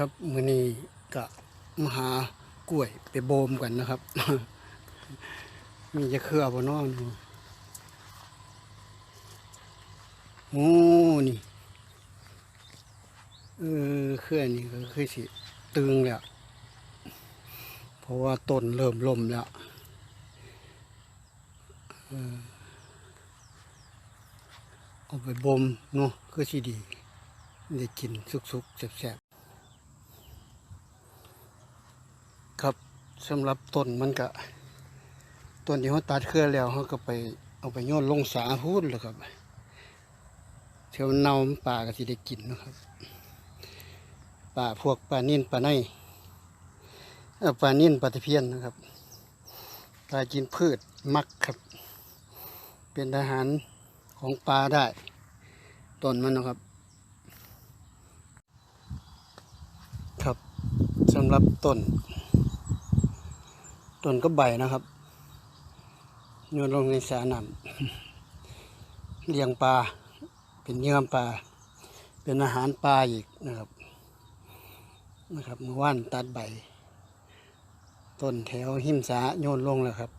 ครับมือนี้ก็มาหากล้วยไปโบมกันนะครับ มีจะเครือบ่เนอนโอ้นี่เออเครือนี่ก็คือสิตึงแล้วเพราะว่าต้นเริ่มล่มแล้วเออเอาไปบ่มเนาะคือสิดีได้กินสุกๆแซ่บๆ ครับสำหรับต้นมันก็ต้นที่เขาตัดเครือแล้วเขาก็ไปเอาไปโยนลงสาพูดแล้วครับเที่ยวเน่าป่าก็สิได้กินนะครับป่าพวกปลานิ่นปลาในเอ่อปลานิ่นปลาตะเพียนนะครับปลากินพืชมักครับ เป็นอาหารของปลาได้ต้นมันนะครับ ครับสำหรับต้น ต้นก็ใบนะครับโยนลงในสระน้ำเลี้ยงปลาเป็นเยื่อปลา เป็นอาหารปลาอีกนะครับนะครับเมื่อวานตัดใบ ต้นแถวหิมสาโยนลงแล้วครับ